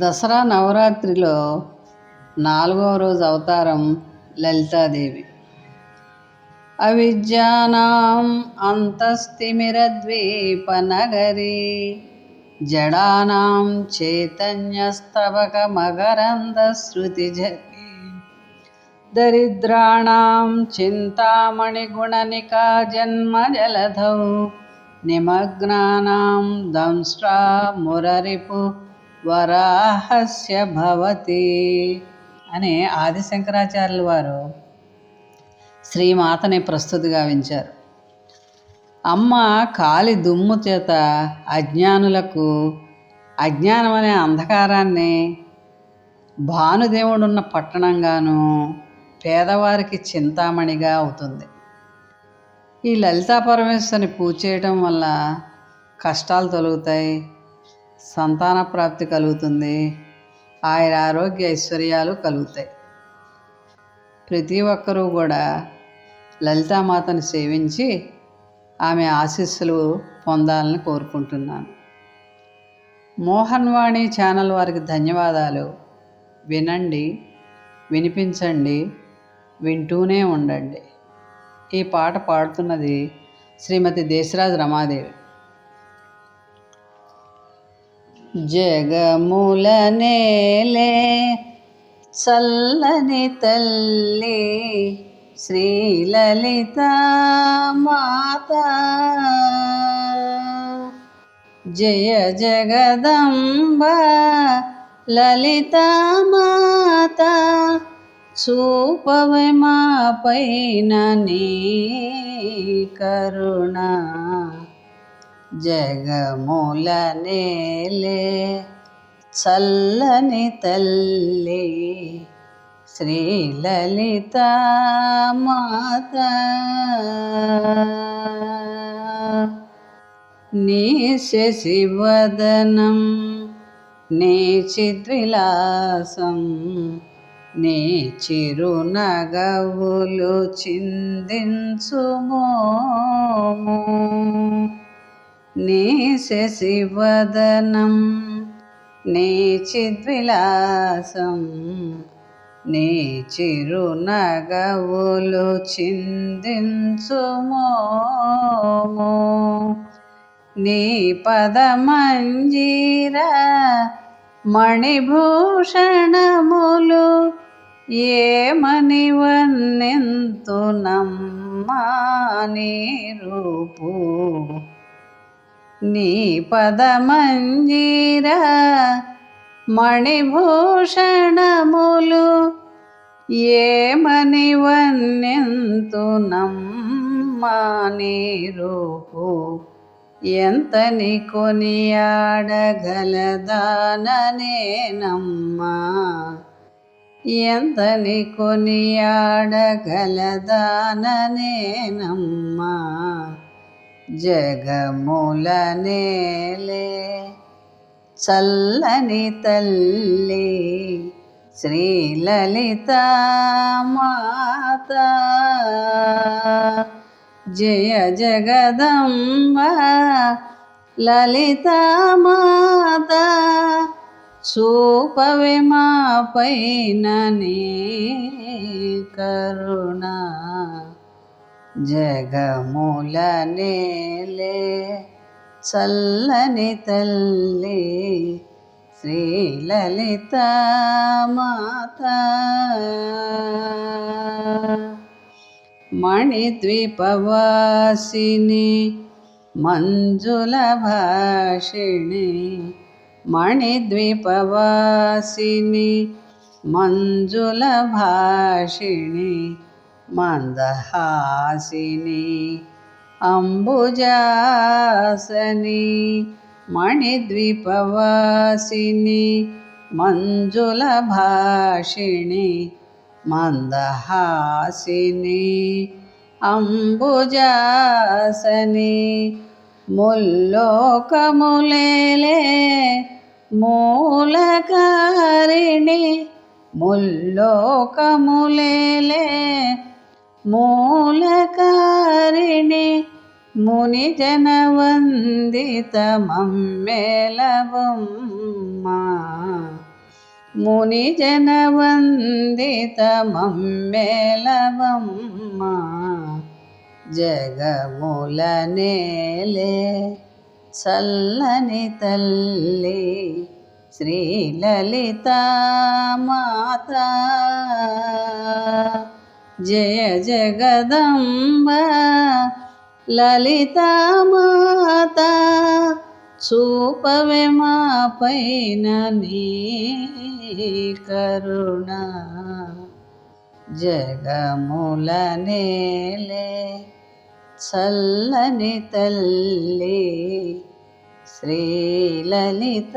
దసరా నవరాత్రిలో నాలుగవ రోజు అవతారం లలితాదేవి. అవిద్యానాం అంతస్తిమిరద్వీపనగరీ జడానాం చైతన్యస్తవకమకరందశ్రుతిజరీ దరిద్రాణం చింతామణిగుణనికా జన్మజలధౌ నిమగ్నానాం దంష్ట్రా మురరిపు వరాహస్య భవతి అని ఆదిశంకరాచార్యుల వారు శ్రీమాతని ప్రస్తుతి గావించారు అమ్మ కాలి దుమ్ము చేత అజ్ఞానులకు అజ్ఞానం అనే అంధకారాన్ని భానుదేవుడు ఉన్న పట్టణంగాను పేదవారికి చింతామణిగా అవుతుంది. ఈ లలితా పరమేశ్వరిని పూజ చేయటం వల్ల కష్టాలు తొలుగుతాయి. సంతాన ప్రాప్తి కలుగుతుంది. ఆయన ఆరోగ్య ఐశ్వర్యాలు కలుగుతాయి. ప్రతి ఒక్కరూ కూడా లలితామాతను సేవించి ఆమె ఆశీస్సులు పొందాలని కోరుకుంటున్నాను. మోహన్ వాణి ఛానల్ వారికి ధన్యవాదాలు. వినండి వినిపించండి వింటూనే ఉండండి. ఈ పాట పాడుతున్నది శ్రీమతి దేశరాజ్ రమాదేవి. జగముల నేలే చల్లని తల్లి శ్రీలలిత మాత. జయ జగదంబ లలిత మాత చూపవే మా పైన నీ కరుణ. జగముల నేలే చల్లని తల్లి శ్రీలలిత మాత. నీ శశివదనం నీ చిద్విలాసం నీ చిరునగవులు చిందించుమోము నీ శశివదనం నీ చిద్విలాసం నీ చిరునగవులు చిందించుమోము నీ పదమంజీర మణిభూషణములు ఏమని వన్నెంతునమ్మా నీ రూపు. నీ పదమంజీర మణిభూషణములు ఏమని వన్నెంతునమ్మా నీ రూపు? ఎంతని కొనియాడగలదాననేనమ్మా ఎంతని కొనియాడగలదాననేనమ్మా జగములనేలే చల్లని తల్లి శ్రీలలిత మాత. జయ జగదంబ లలిత మాత. చూపవే మా పైన నీ కరుణ. జగముల నేలే చల్లని తల్లి శ్రీలలిత మాత మణిద్వీపవాసిని మంజుల భాషిణి మణిద్వీపవాసిని మంజుల భాషిణి మందహాసిని అంబుజాసని మణిద్వీపవాసిని మంజుల భాషిణి మందహాసిని అంబుజాసని ముల్లోకములేలే మూలకారిణి ముల్లోకములేలే మూలకారిణి ముని జనవందిత మమ్మేలవమ్మా ముని జనవందితమమ్మెలవమ్మ జగముల నేలే జయ జగదంబ లలితామాత చూపవే మా పైన నీ కరుణ. జగముల నేలే చల్లని తల్లి శ్రీలలిత